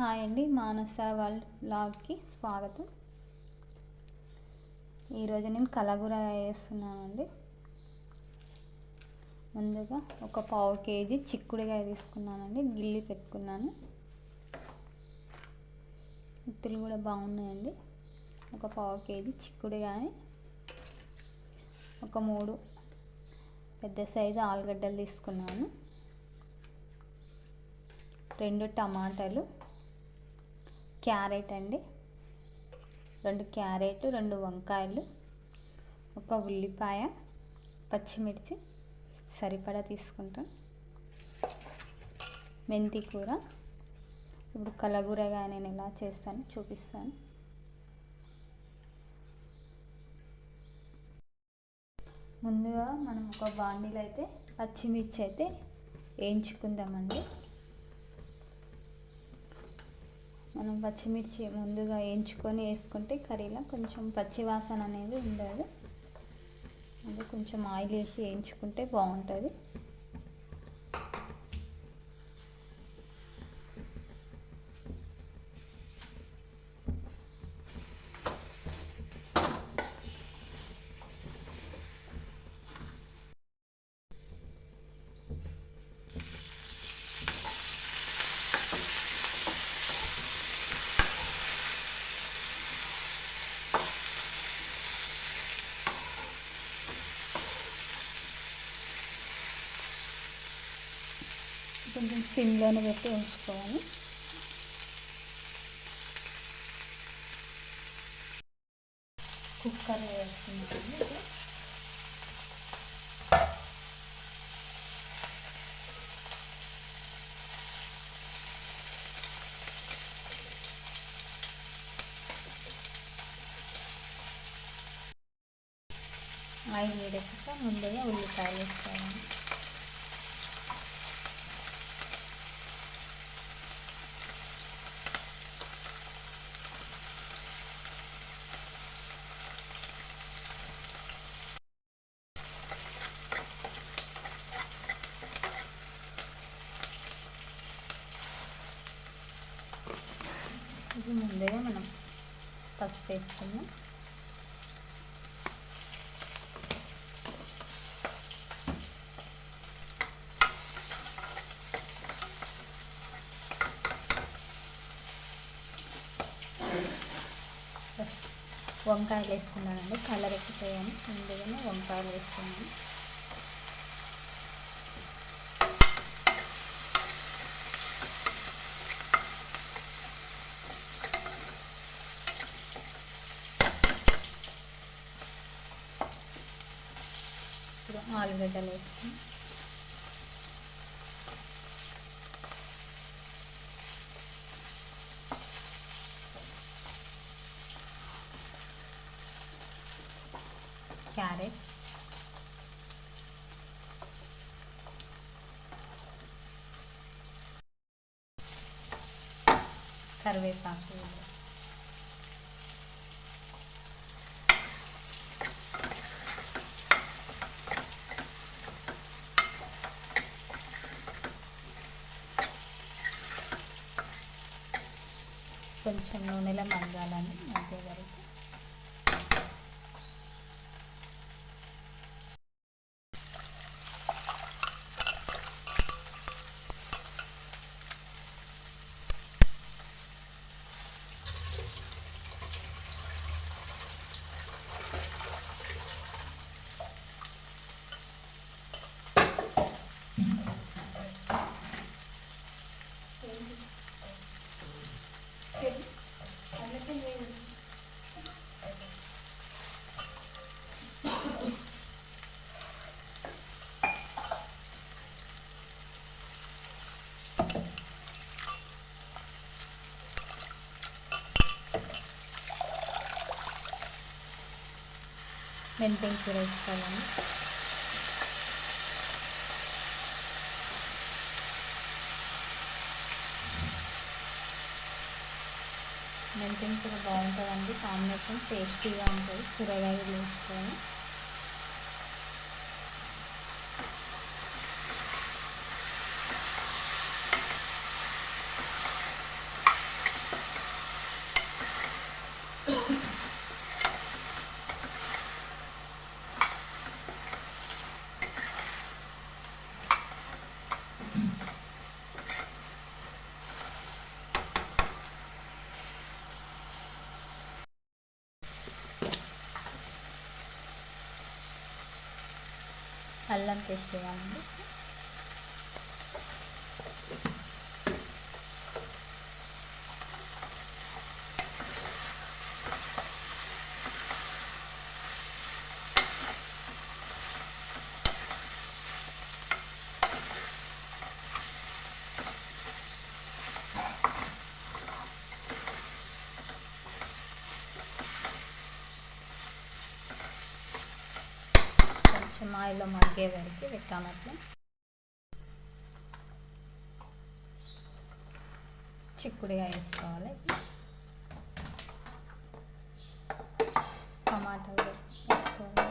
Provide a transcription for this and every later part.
Hi అండి మానస world బ్లాగ్కి స్వాగతం. ఈరోజు నేను కలగూర వేస్తున్నానండి. ముందుగా ఒక పావు కేజీ చిక్కుడుకాయ తీసుకున్నానండి. గిల్లి పెట్టుకున్నాను. ఇత్తులు కూడా బాగున్నాయండి. ఒక పావు కేజీ చిక్కుడుగాని ఒక మూడు పెద్ద సైజు ఆలుగడ్డలు తీసుకున్నాను. రెండు టమాటాలు క్యారెట్ అండి. రెండు క్యారెట్ రెండు వంకాయలు ఒక ఉల్లిపాయ పచ్చిమిర్చి సరిపడా తీసుకుంటాం. మెంతి కూర. ఇప్పుడు కలగూరగా నేను ఎలా చేస్తాను చూపిస్తాను. ముందుగా మనం ఒక బాండీలో అయితే పచ్చిమిర్చి అయితే వేయించుకుందామండి. మనం పచ్చిమిర్చి ముందుగా వేయించుకొని వేసుకుంటే కర్రీలో కొంచెం పచ్చి వాసన అనేది ఉండదు. అది కొంచెం ఆయిల్ వేసి వేయించుకుంటే బాగుంటుంది. కొంచెం సిమ్లోనే పెట్టి ఉంచుకోవాలి. కుక్కర్ వేసుకుంటాము ఆయిల్ వేడేసాక ముందుగా ఉల్లిపాయలు వేసుకోవాలి ఇది ముందుగా మనం పసుపు వేసుకున్నాం ఫస్ట్ వంకాయలు వేసుకున్నానండి కలర్ ఎక్కిపోయాను. ముందుగానే వంకాయలు వేసుకున్నాను ఆలుగడ్డలు వేసుకుని క్యారెట్ కరివేపాకు కొంచెం నూనెలో మగ్గాలని మధ్య వరకు మెంతెం కూర వేసుకోవాలండి మెంతెం కూర బాగుంటుందండి. కాంబినేషన్ టేస్టీగా ఉంటుంది. కూరగాయలు వేసుకొని. అల్లం పేస్ట్ వేయాలండి కొంచెం ఆయిల్లో మగ్గే వరకు పెట్టామట్లా చిక్కుడుగా వేసుకోవాలి టమాటాలు వేసుకోవాలి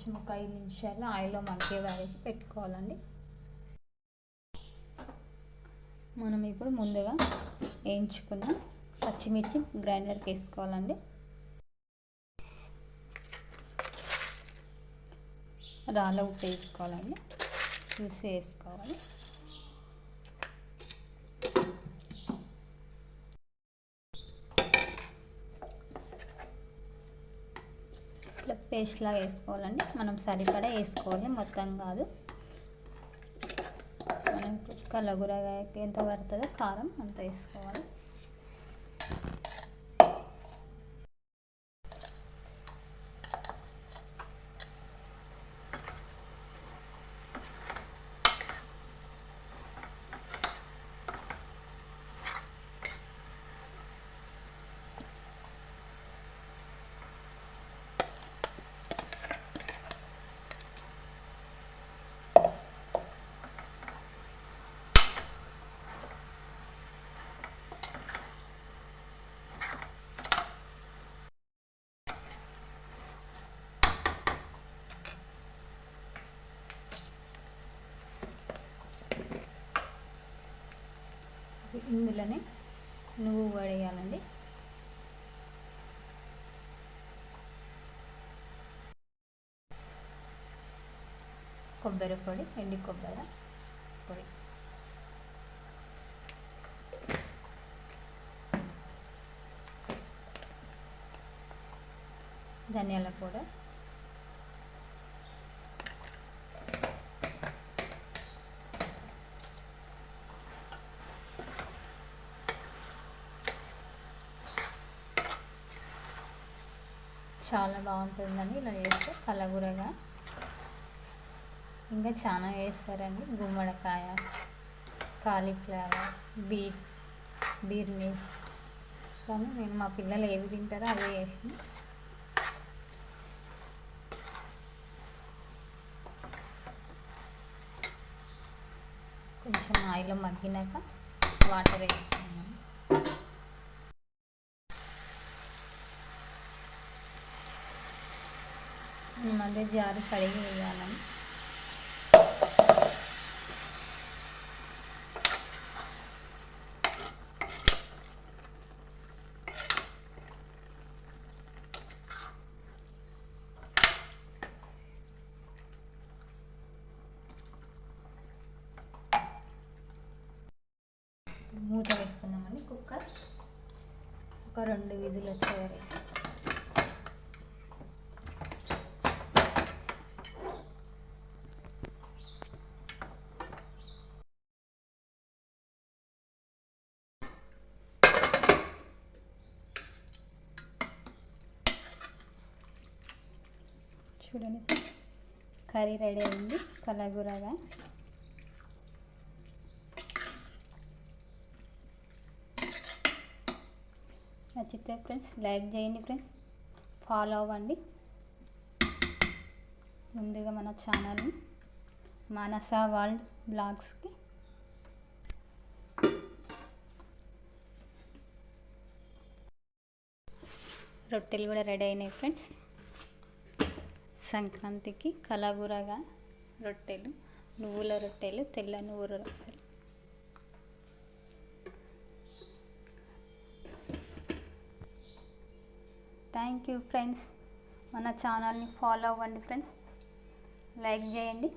కొంచెం ఒక ఐదు నిమిషాలు ఆయిల్లో మగ్గే వరకు పెట్టుకోవాలండి. మనం ఇప్పుడు ముందుగా వేయించుకున్న పచ్చిమిర్చి గ్రైండర్కి వేసుకోవాలండి. రాళ్ళ ఉప్పు వేసుకోవాలండి. చూసి వేసుకోవాలి. పేస్ట్ లాగా వేసుకోవాలండి. మనం సరిపడా వేసుకోవాలి. మొత్తం కాదు. మనం కలగురగా ఎంత పడుతుందో కారం అంత వేసుకోవాలి. ఇందులోనే నువ్వు వడేయాలండి. కొబ్బరి పొడి ఎండి కొబ్బరి పొడి. ధనియాల పౌడర్. చాలా బాగుంటుందండి ఇలా చేస్తే కలగూరగా. ఇంకా చాలా వేస్తారండి గుమ్మడికాయ కాలీఫ్లవర్ బీట్ బీర్నీస్. కానీ నేను మా పిల్లలు ఏవి తింటారో అవే వేసి కొంచెం ఆయిల్ మగ్గినాక వాటర్ ఈ మళ్ళీ జారు కడిగి వేయాలి. మూత పెట్టుకుందామండి కుక్కర్. ఒక రెండు విధులు వచ్చే వరకు చూడండి. కర్రీ రెడీ అయింది. కలగూరగా. నచ్చితే ఫ్రెండ్స్ లైక్ చేయండి ఫ్రెండ్స్. ఫాలో అవ్వండి. ముందుగా మన ఛానల్ని మానస వరల్డ్ బ్లాగ్స్కి రొట్టెలు కూడా రెడీ అయినాయి ఫ్రెండ్స్. సంక్రాంతికి కలగూరగా రొట్టెలు నువ్వుల రొట్టెలు తెల్ల నువ్వుల రొట్టెలు. థ్యాంక్ యూ ఫ్రెండ్స్ మన ఛానల్ని ఫాలో అవ్వండి ఫ్రెండ్స్ లైక్ చేయండి.